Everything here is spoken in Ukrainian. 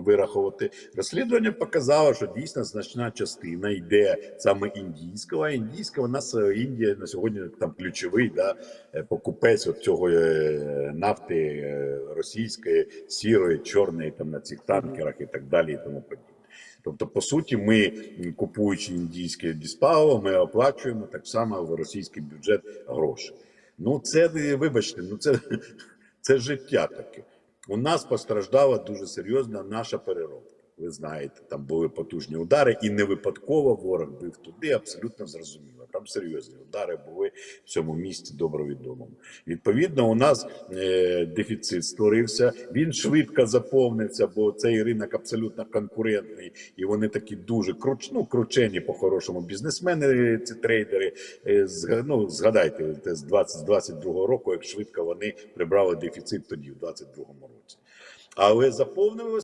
вирахувати. Розслідування показало, що дійсно значна частина йде саме індійського. А індійська у нас е, Індія на сьогодні там ключовий да, е, покупець от цього е, нафти російської, сірої, чорної там на цих танкерах і так далі, і тому подібне. Тобто, по суті, ми купуючи індійське діспаливо, ми оплачуємо так само в російський бюджет гроші. Ну, це вибачте, ну це, це життя таке. У нас постраждала дуже серйозно наша переробка. Ви знаєте, там були потужні удари, і не випадково ворог бив туди, абсолютно зрозуміло. Там серйозні удари були в цьому місті добре відомому. Відповідно, у нас е, дефіцит створився. Він швидко заповнився, бо цей ринок абсолютно конкурентний, і вони такі дуже круч, ну, кручені по-хорошому бізнесмени, ці трейдери. Е, зга- ну, згадайте те з 20, з 22 року, як швидко вони прибрали дефіцит тоді, в 22 році. Але заповнили